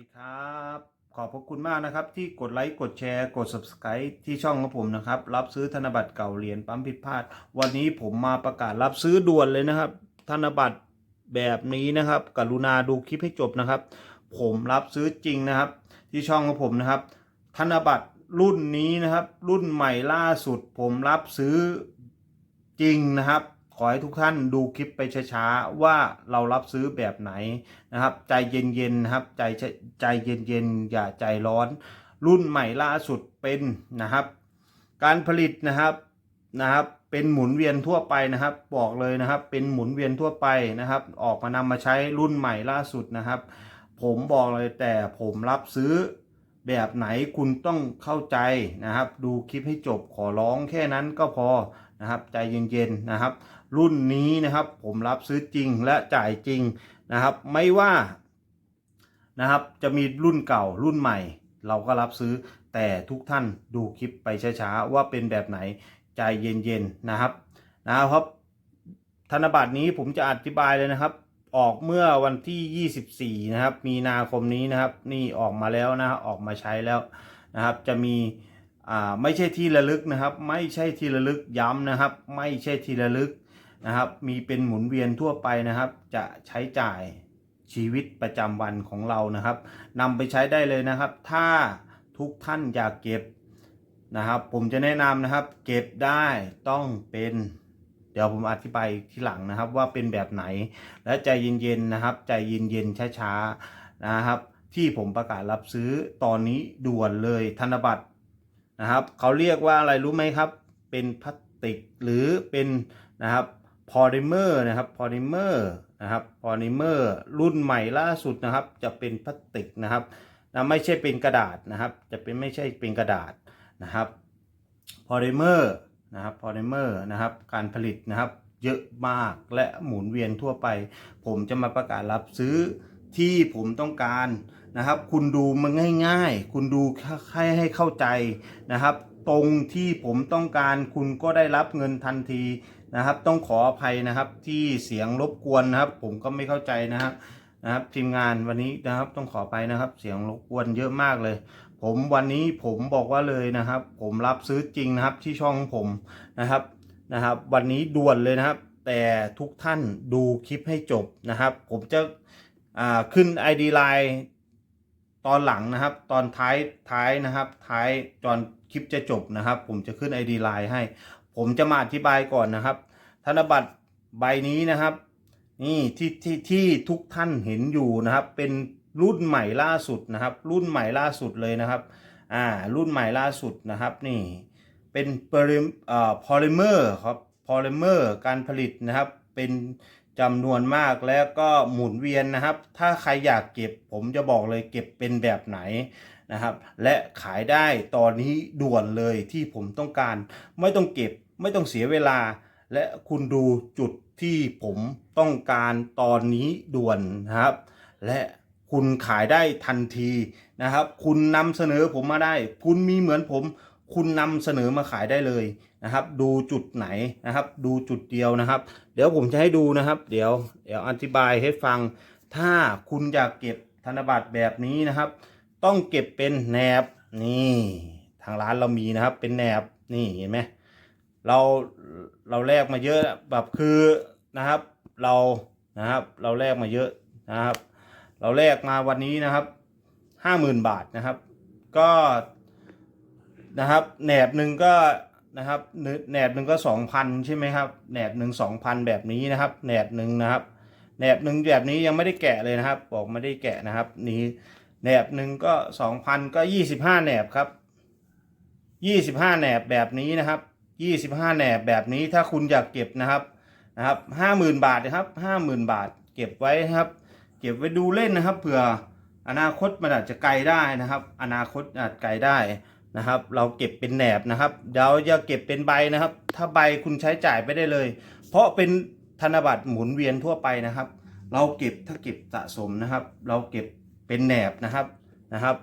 ดีครับ ขอบพระคุณมากนะครับที่กดไลค์กดแชร์กด subscribe ที่ช่องของผมนะครับ รับซื้อธนบัตรเก่าเหรียญปั๊มผิดพลาด วันนี้ผมมาประกาศรับซื้อด่วนเลยนะครับ ธนบัตรแบบนี้นะครับ กรุณาดูคลิปให้จบนะครับ ผมรับซื้อจริงนะครับ ที่ช่องของผมนะครับ ธนบัตรรุ่นนี้นะครับ รุ่นใหม่ล่าสุด ผมรับซื้อจริงนะครับ ขอให้ทุกท่านดูคลิปไปช้าๆว่าเรารับซื้อแบบไหนนะครับ ใจเย็นๆนะครับใจใจเย็นๆอย่าใจร้อน รุ่นใหม่ล่าสุดเป็นนะครับ การผลิตนะครับนะครับ เป็นหมุนเวียนทั่วไปนะครับ บอกเลยนะครับ เป็นหมุนเวียนทั่วไปนะครับ ออกมานำมาใช้รุ่นใหม่ล่าสุดนะครับ ผมบอกเลยแต่ผมรับซื้อแบบไหนคุณต้องเข้าใจนะครับ ดูคลิปให้จบขอร้องแค่นั้นก็พอนะครับ ใจเย็นๆนะครับ รุ่นนี้นะครับ ผมรับซื้อจริงและจ่ายจริงนะครับ ไม่ว่านะครับ จะมีรุ่นเก่ารุ่นใหม่ เราก็รับซื้อแต่ทุกท่านดูคลิปไปช้าๆว่าเป็นแบบไหนใจเย็นๆนะครับนะครับธนบัตรนี้ผมจะอธิบายเลยนะครับ ออกเมื่อวันที่ 24 นะครับ มีนาคมนี้นะครับ นี่ออกมาแล้วนะออกมาใช้แล้วนะครับ จะมีอ่าไม่ใช่ที่ระลึกนะครับ ไม่ใช่ที่ระลึกย้ำนะครับ ไม่ใช่ที่ระลึก นะครับ มีเป็นหมุนเวียนทั่วไปนะครับ จะใช้จ่ายชีวิตประจำวันของเรานะครับนำไปใช้ได้เลยนะครับ ถ้าทุกท่านอยากเก็บนะครับ ผมจะแนะนำนะครับ เก็บได้ต้องเป็น เดี๋ยวผมอธิบายทีหลังนะครับ ว่าเป็นแบบไหนและใจเย็นๆนะครับ ใจเย็นๆช้าๆนะครับ ที่ผมประกาศรับซื้อตอนนี้ด่วนเลยธนบัตรนะครับ เขาเรียกว่าอะไรรู้ไหมครับ เป็นพลาสติกหรือเป็นนะครับ พอลิเมอร์นะครับพอลิเมอร์นะครับพอลิเมอร์รุ่นใหม่ล่าสุดนะครับ จะเป็นพลาสติกนะครับนะไม่ใช่เป็นกระดาษนะครับ จะเป็นไม่ใช่เป็นกระดาษนะครับพอลิเมอร์นะครับพอลิเมอร์นะครับ การผลิตนะครับเยอะมากและหมุนเวียนทั่วไป ผมจะมาประกาศรับซื้อที่ผมต้องการนะครับ คุณดูมันง่าย ๆ คุณดูให้ให้เข้าใจนะครับ ตรงที่ผมต้องการคุณก็ได้รับเงินทันที นะครับ ต้องขออภัยนะครับที่เสียงรบกวนนะครับ ผมก็ไม่เข้าใจนะครับนะครับ ทีมงานวันนี้นะครับต้องขอไปนะครับ เสียงรบกวนเยอะมากเลย ผมวันนี้ผมบอกว่าเลยนะครับ ผมรับซื้อจริงนะครับที่ช่องของผมนะครับนะครับ วันนี้ด่วนเลยนะครับ แต่ทุกท่านดูคลิปให้จบนะครับ ผมจะขึ้น ID Line ตอนหลังนะครับ ตอนท้ายท้ายนะครับ ท้ายตอนคลิปจะจบนะครับ ผมจะขึ้น ID Line ให้ ผมจะมาอธิบายก่อนนะครับ ธนบัตรใบนี้นะครับ นี่ที่ที่ที่ทุกท่านเห็นอยู่นะครับ เป็นรุ่นใหม่ล่าสุดนะครับ รุ่นใหม่ล่าสุดเลยนะครับอ่ารุ่นใหม่ล่าสุดนะครับนี่เป็นโพลิเอ่อพอลิเมอร์ครับพอลิเมอร์การผลิตนะครับ เป็นจำนวนมากแล้วก็หมุนเวียนนะครับ ถ้าใครอยากเก็บผมจะบอกเลยเก็บเป็นแบบไหนนะครับ และขายได้ตอนนี้ด่วนเลยที่ผมต้องการไม่ต้องเก็บ ไม่ต้องเสียเวลา และคุณดูจุดที่ผมต้องการตอนนี้ด่วนนะครับ และคุณขายได้ทันทีนะครับ คุณนำเสนอผมมาได้ คุณมีเหมือนผม คุณนำเสนอมาขายได้เลยนะครับ ดูจุดไหนนะครับ ดูจุดเดียวนะครับ เดี๋ยวผมจะให้ดูนะครับ เดี๋ยวเดี๋ยวอธิบายให้ฟัง ถ้าคุณอยากเก็บธนบัตรแบบนี้นะครับ ต้องเก็บเป็นแหนบนี่ ทางร้านเรามีนะครับ เป็นแหนบนี่เห็นไหม เราเราแลกมาเยอะแบบคือนะครับ เรานะครับ เราแลกมาเยอะนะครับ เราแลกมาวันนี้นะครับห้าหมื่นบาทนะครับ ก็นะครับแหนบหนึ่งก็นะครับแหนบหนึ่งก็สองพันใช่ไหมครับแหนบหนึ่งสองพันแบบนี้นะครับแหนบหนึ่งนะครับแหนบหนึ่งแบบนี้ยังไม่ได้แกะเลยนะครับ บอกไม่ได้แกะนะครับ นี้แหนบหนึ่งก็สองพันก็ยี่สิบห้าแหนบครับยี่สิบห้าแหนบแบบนี้นะครับ ยี่สิบห้าแหนบแบบนี้ถ้าคุณอยากเก็บนะครับนะครับห้าหมื่นบาทนะครับห้าหมื่นบาทเก็บไว้นะครับ เก็บไว้ดูเล่นนะครับเผื่ออนาคตมันอาจจะไกลได้นะครับ อนาคตอาจไกลได้นะครับ เราเก็บเป็นแหนบนะครับเดี๋ยวจะเก็บเป็นใบนะครับ ถ้าใบคุณใช้จ่ายไปได้เลย เพราะเป็นธนบัตรหมุนเวียนทั่วไปนะครับ เราเก็บถ้าเก็บสะสมนะครับ เราเก็บเป็นแหนบนะครับนะครับ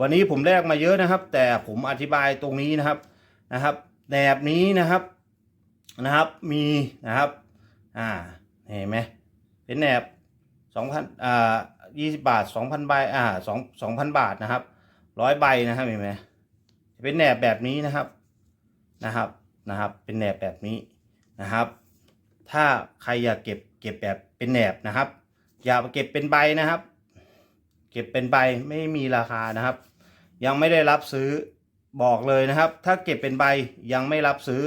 วันนี้ผมแลกมาเยอะนะครับ แต่ผมอธิบายตรงนี้นะครับนะครับ แหนบนี้นะครับนะครับมีนะครับอ่าเห็นไหมเป็นแหนบสองพันอ่ายี่สิบาทสองพันใบอ่าสองสองพันบาทนะครับร้อยใบนะครับเห็นไหมจะเป็นแหนบแบบนี้นะครับนะครับนะครับ เป็นแหนบแบบนี้นะครับ ถ้าใครอยากเก็บเก็บแบบเป็นแหนบนะครับ อย่าเก็บเป็นใบนะครับ เก็บเป็นใบไม่มีราคานะครับ ยังไม่ได้รับซื้อ บอกเลยนะครับ ถ้าเก็บเป็นใบยังไม่รับซื้อ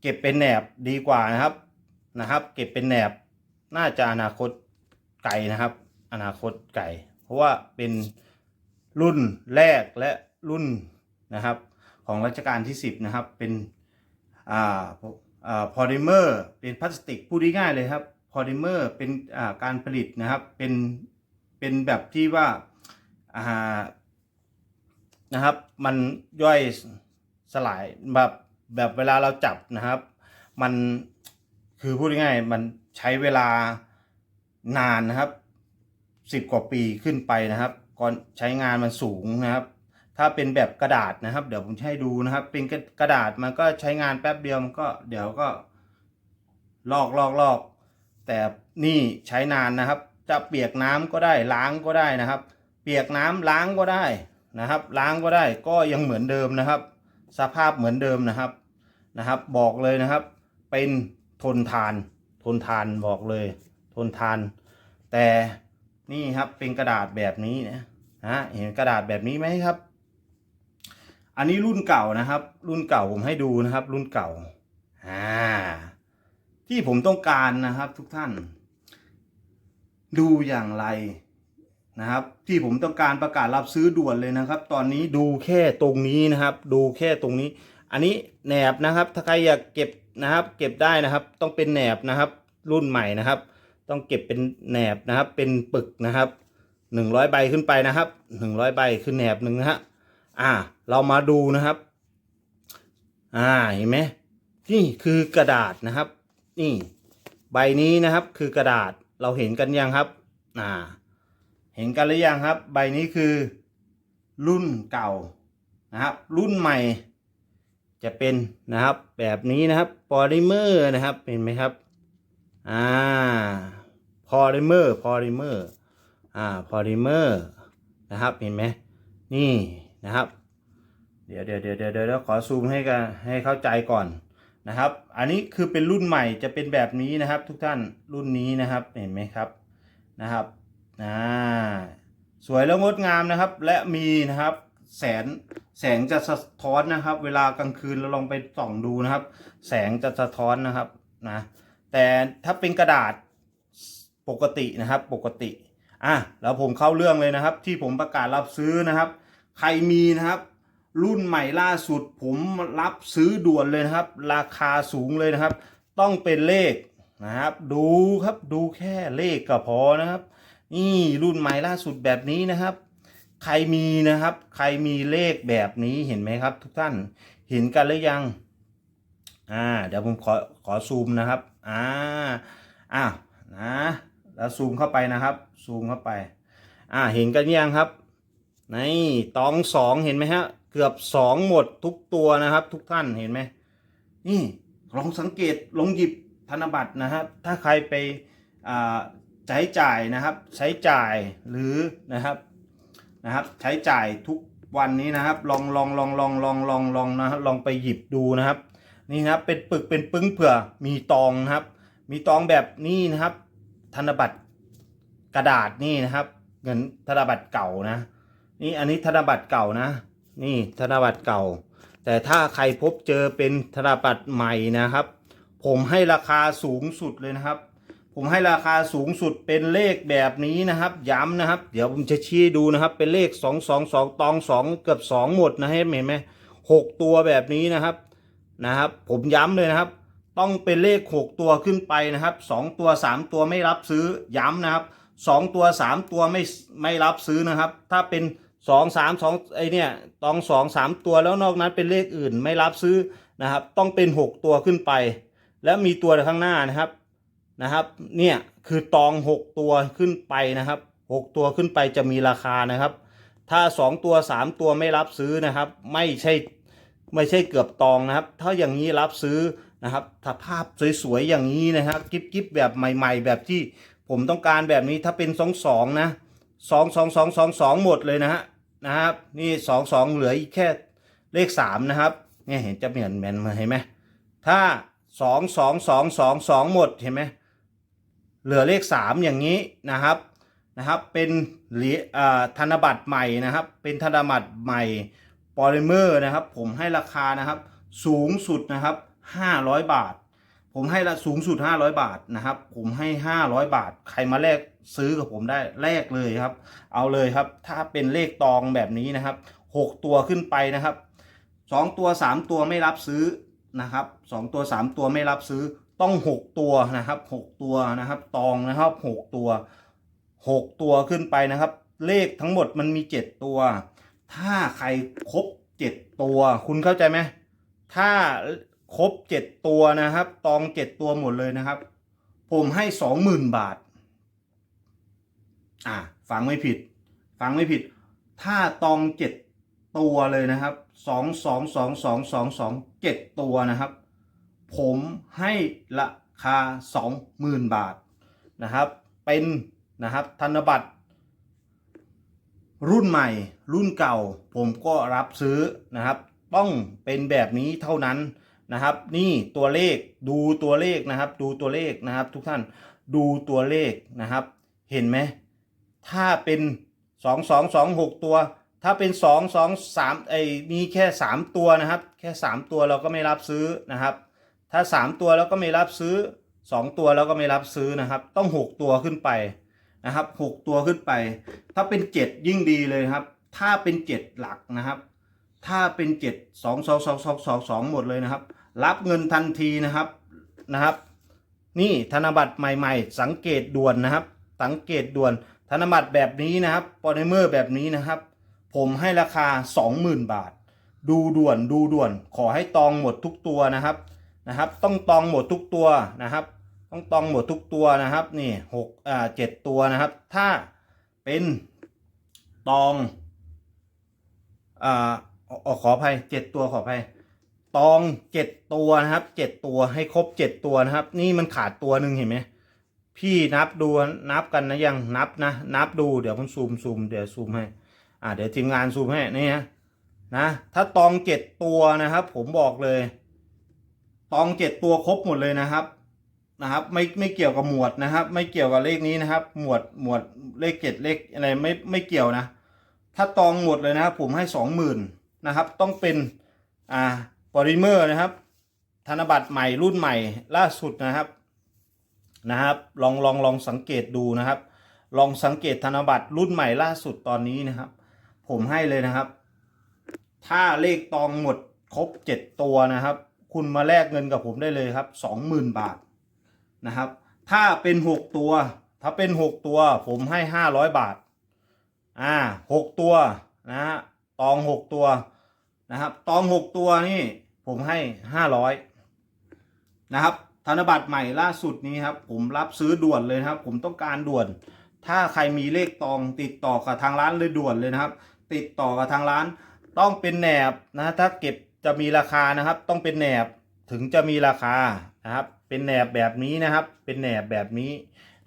เก็บเป็นแหนบดีกว่านะครับนะครับ เก็บเป็นแหนบน่าจะอนาคตไกลนะครับ อนาคตไกลเพราะว่าเป็นรุ่นแรกและรุ่นนะครับ ของรัชกาลที่ 10 นะครับ เป็นอ่าอ่าพอลิเมอร์เป็นพลาสติกพูดง่ายๆเลยครับพอลิเมอร์เป็นอ่าการผลิตนะครับเป็นเป็นแบบที่ว่าอ่า นะครับ มันย่อยสลายแบบแบบเวลาเราจับนะครับ มันคือพูดง่ายๆมันใช้เวลานานนะครับสิบกว่าปีขึ้นไปนะครับ ก่อนใช้งานมันสูงนะครับ ถ้าเป็นแบบกระดาษนะครับ เดี๋ยวผมจะให้ดูนะครับ เป็นกระดาษมันก็ใช้งานแป๊บเดียวมันก็เดี๋ยวก็ลอกลอกลอกแต่นี่ใช้นานนะครับ จะเปียกน้ำก็ได้ล้างก็ได้นะครับ เปียกน้ำล้างก็ได้ นะครับ ล้างก็ได้ก็ยังเหมือนเดิมนะครับ สภาพเหมือนเดิมนะครับนะครับ บอกเลยนะครับ เป็นทนทาน ทนทานบอกเลย ทนทาน แต่นี่ครับเป็นกระดาษแบบนี้นะฮะเห็นกระดาษแบบนี้ไหมครับ อันนี้รุ่นเก่านะครับ รุ่นเก่าผมให้ดูนะครับ รุ่นเก่าอ่าที่ผมต้องการนะครับทุกท่าน ดูอย่างไร นะครับ ที่ผมต้องการประกาศรับซื้อด่วนเลยนะครับ ตอนนี้ดูแค่ตรงนี้นะครับ ดูแค่ตรงนี้ อันนี้แหนบนะครับ ถ้าใครอยากเก็บนะครับ เก็บได้นะครับ ต้องเป็นแหนบนะครับ รุ่นใหม่นะครับ ต้องเก็บเป็นแหนบนะครับ เป็นปึกนะครับหนึ่งร้อยใบขึ้นไปนะครับหนึ่งร้อยใบคือแหนบหนึ่งนะฮะอ่า เรามาดูนะครับ อ่าเห็นไหมนี่คือกระดาษนะครับ นี่ ใบนี้นะครับคือกระดาษเราเห็นกันยังครับ อ่า เห็นกันหรือยังครับ ใบนี้คือรุ่นเก่านะครับ รุ่นใหม่ จะเป็นนะครับแบบนี้นะครับพอลิเมอร์นะครับเห็นไหมครับอ่าพอลิเมอร์พอลิเมอร์อ่าพอลิเมอร์นะครับเห็นไหมนี่นะครับเดี๋ยวเดี๋ยวเดี๋ยวเดี๋ยวเดี๋ยวขอซูมให้กันให้เข้าใจก่อนนะครับ อันนี้คือเป็นรุ่นใหม่จะเป็นแบบนี้นะครับ ทุกท่านรุ่นนี้นะครับเห็นไหมครับนะครับ อ่าสวยแล้วงดงามนะครับ และมีนะครับ แสงแสงจะสะท้อนนะครับ เวลากลางคืนเราลองไปส่องดูนะครับ แสงจะสะท้อนนะครับนะแต่ถ้าเป็นกระดาษปกตินะครับปกติอะแล้วผมเข้าเรื่องเลยนะครับ ที่ผมประกาศรับซื้อนะครับ ใครมีนะครับ รุ่นใหม่ล่าสุดผมรับซื้อด่วนเลยนะครับ ราคาสูงเลยนะครับ ต้องเป็นเลขนะครับ ดูครับดูแค่เลขก็พอนะครับ นี่รุ่นใหม่ล่าสุดแบบนี้นะครับ ใครมีนะครับ ใครมีเลขแบบนี้เห็นไหมครับ ทุกท่านเห็นกันหรือยัง อ่า เดี๋ยวผมขอขอซูมนะครับ อ่าอ่านะแล้วซูมเข้าไปนะครับ ซูมเข้าไป อ่าเห็นกันยังครับนี่ตองสองเห็นไหมฮะ เกือบสองหมดทุกตัวนะครับ ทุกท่านเห็นไหมนี่ลองสังเกตลองหยิบธนบัตรนะครับ ถ้าใครไปอ่า ใช้จ่ายนะครับใช้จ่ายหรือนะครับนะครับ ใช้จ่ายทุกวันนี้นะครับ ลองลองลองลองลองลองลองนะครับลองไปหยิบดูนะครับ นี่นะครับเป็นปึกเป็นปึ้งเผื่อมีตองนะครับ มีตองแบบนี้นะครับ ธนบัตรกระดาษนี่นะครับเงินธนบัตรเก่านะ นี่อันนี้ธนบัตรเก่านะ นี่ธนบัตรเก่า แต่ถ้าใครพบเจอเป็นธนบัตรใหม่นะครับ ผมให้ราคาสูงสุดเลยนะครับ ผมให้ราคาสูงสุดเป็นเลขแบบนี้นะครับ ย้ำนะครับ เดี๋ยวผมจะชี้ดูนะครับ เป็นเลขสองสองสองตองสองเกือบสองหมดนะเห็นไหมหกตัวแบบนี้นะครับนะครับ ผมย้ำเลยนะครับ ต้องเป็นเลขหกตัวขึ้นไปนะครับสองตัวสามตัวไม่รับซื้อย้ำนะครับสองตัวสามตัวไม่ไม่รับซื้อนะครับ ถ้าเป็นสองสามสองไอเนี่ยตองสองสามตัวแล้วนอกนั้นเป็นเลขอื่นไม่รับซื้อนะครับ ต้องเป็นหกตัวขึ้นไป แล้วมีตัวข้างหน้านะครับ นะครับ เนี่ยคือตองหกตัวขึ้นไปนะครับหกตัวขึ้นไปจะมีราคานะครับ ถ้าสองตัวสามตัวไม่รับซื้อนะครับ ไม่ใช่ไม่ใช่เกือบตองนะครับ ถ้าอย่างนี้รับซื้อนะครับถ้าภาพสวยๆอย่างนี้นะครับกิฟกิฟแบบใหม่ ๆ แบบที่ผมต้องการแบบนี้ถ้าเป็นสองสองนะสองสองสองสองสองหมดเลยนะฮะนะครับ นี่สองสองเหลืออีกแค่เลขสามนะครับเนี่ยเห็นจะเหมือนแมนมาเห็นไหมถ้าสองสองสองสองสองหมดเห็นไหม เหลือเลขสามอย่างนี้นะครับนะครับ เป็นเหรียญอ่าธนบัตรใหม่นะครับ เป็นธนบัตรใหม่ปอลิเมอร์นะครับ ผมให้ราคานะครับสูงสุดนะครับ 500 บาท ผมให้ละสูงสุด 500 บาทนะครับ ผมให้ 500 บาท ใครมาแลกซื้อกับผมได้แลกเลยครับ เอาเลยครับ ถ้าเป็นเลขตองแบบนี้นะครับ 6 ตัวขึ้นไปนะครับ 2 ตัว 3 ตัวไม่รับซื้อนะครับ 2 ตัว 3 ตัวไม่รับซื้อ ต้อง 6 ตัวนะครับ 6 ตัวนะครับ ตองนะครับ 6 ตัว 6 ตัวขึ้นไปนะครับ เลขทั้งหมดมันมี 7 ตัว ถ้าใครครบ 7 ตัว คุณเข้าใจไหมถ้าครบ 7 ตัวนะครับ ตอง 7 ตัวหมดเลยนะครับ ผมให้ 20,000 บาท อ่าฟังไม่ผิด ฟังไม่ผิด ถ้าตอง 7 ตัวเลยนะครับ 2 2 2 2 2 2 7 ตัวนะครับ ผมให้ราคา 20,000 บาทนะครับ เป็นนะครับธนบัตร รุ่นใหม่ รุ่นเก่า ผมก็รับซื้อนะครับ ต้องเป็นแบบนี้เท่านั้นนะครับ นี่ตัวเลขดูตัวเลขนะครับ ดูตัวเลขนะครับ ทุกท่านดูตัวเลขนะครับ เห็นไหมถ้าเป็นสองสองสองหกตัว ถ้าเป็นสองสองสามไอ้มีแค่สามตัวนะครับ แค่สามตัวเราก็ไม่รับซื้อนะครับ ถ้าสามตัวเราก็ไม่รับซื้อสองตัวเราก็ไม่รับซื้อนะครับ ต้องหกตัวขึ้นไปนะครับหกตัวขึ้นไป ถ้าเป็นเจ็ดยิ่งดีเลยครับ ถ้าเป็นเจ็ดหลักนะครับ ถ้าเป็นเจ็ดสองสองสองสองสองสองหมดเลยนะครับ รับเงินทันทีนะครับนะครับ นี่ธนบัตรใหม่ ๆ สังเกตด่วนนะครับ สังเกตด่วนธนบัตรแบบนี้นะครับปอลิเมอร์แบบนี้นะครับ ผมให้ราคา 20,000 บาท ดูด่วนดูด่วน ขอให้ตองหมดทุกตัวนะครับ นะครับ ต้องตองหมดทุกตัวนะครับ ต้องตองหมดทุกตัวนะครับนี่หกอ่าเจ็ดตัวนะครับ ถ้าเป็นตองอ่าอขออภัยเจ็ดตัวขออภัยตองเจ็ดตัวนะครับเจ็ดตัวให้ครบเจ็ดตัวนะครับ นี่มันขาดตัวหนึ่งเห็นไหมพี่นับดูนับกันนะยังนับนะ นับดูเดี๋ยวผมซูมซูมเดี๋ยวซูมให้อ่าเดี๋ยวทีมงานซูมให้นี่ฮะนะถ้าตองเจ็ดตัวนะครับ ผมบอกเลย ตองเจ็ดตัวครบหมดเลยนะครับนะครับ ไม่ไม่เกี่ยวกับหมวดนะครับ ไม่เกี่ยวกับเลขนี้นะครับ หมวดหมวดเลขเจ็ดเลขอะไรไม่ไม่เกี่ยวนะ ถ้าตองหมดเลยนะครับ ผมให้สองหมื่นนะครับ ต้องเป็นอ่าปริเมอร์นะครับ ธนบัตรใหม่รุ่นใหม่ล่าสุดนะครับนะครับ ลองลองลองสังเกตดูนะครับ ลองสังเกตธนบัตรรุ่นใหม่ล่าสุดตอนนี้นะครับ ผมให้เลยนะครับ ถ้าเลขตองหมดครบเจ็ดตัวนะครับ คุณมาแลกเงินกับผมได้เลยครับสองหมื่นบาทนะครับ ถ้าเป็นหกตัว ถ้าเป็นหกตัวผมให้ห้าร้อยบาท อ่าหกตัวนะฮะตองหกตัวนะครับ ตองหกตัวนี่ผมให้ห้าร้อยนะครับธนบัตรใหม่ล่าสุดนี้ครับ ผมรับซื้อด่วนเลยนะครับ ผมต้องการด่วน ถ้าใครมีเลขตองติดต่อกับทางร้านเลยด่วนเลยนะครับ ติดต่อกับทางร้าน ต้องเป็นแหนบนะถ้าเก็บ จะมีราคานะครับ ต้องเป็นแหนบถึงจะมีราคานะครับ เป็นแหนบแบบนี้นะครับ เป็นแหนบแบบนี้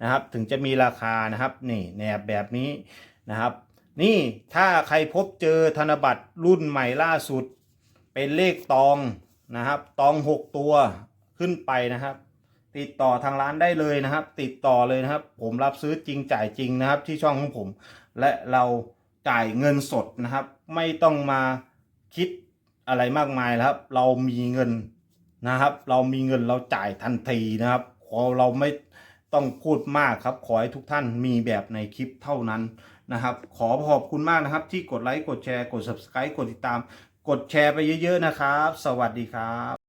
นะครับ ถึงจะมีราคานะครับ นี่แหนบแบบนี้นะครับ นี่ถ้าใครพบเจอธนบัตรรุ่นใหม่ล่าสุด เป็นเลขตองนะครับ ตองหกตัวขึ้นไปนะครับ ติดต่อทางร้านได้เลยนะครับ ติดต่อเลยนะครับ ผมรับซื้อจริงจ่ายจริงนะครับ ที่ช่องของผม และเราจ่ายเงินสดนะครับ ไม่ต้องมาคิด อะไรมากมายนะครับ เรามีเงินนะครับ เรามีเงินเราจ่ายทันทีนะครับ ขอเราไม่ต้องพูดมากครับ ขอให้ทุกท่านมีแบบในคลิปเท่านั้นนะครับ ขอขอบคุณมากนะครับ ที่กดไลค์กดแชร์กด subscribe กดติดตาม กดแชร์ไปเยอะ ๆ นะครับ สวัสดีครับ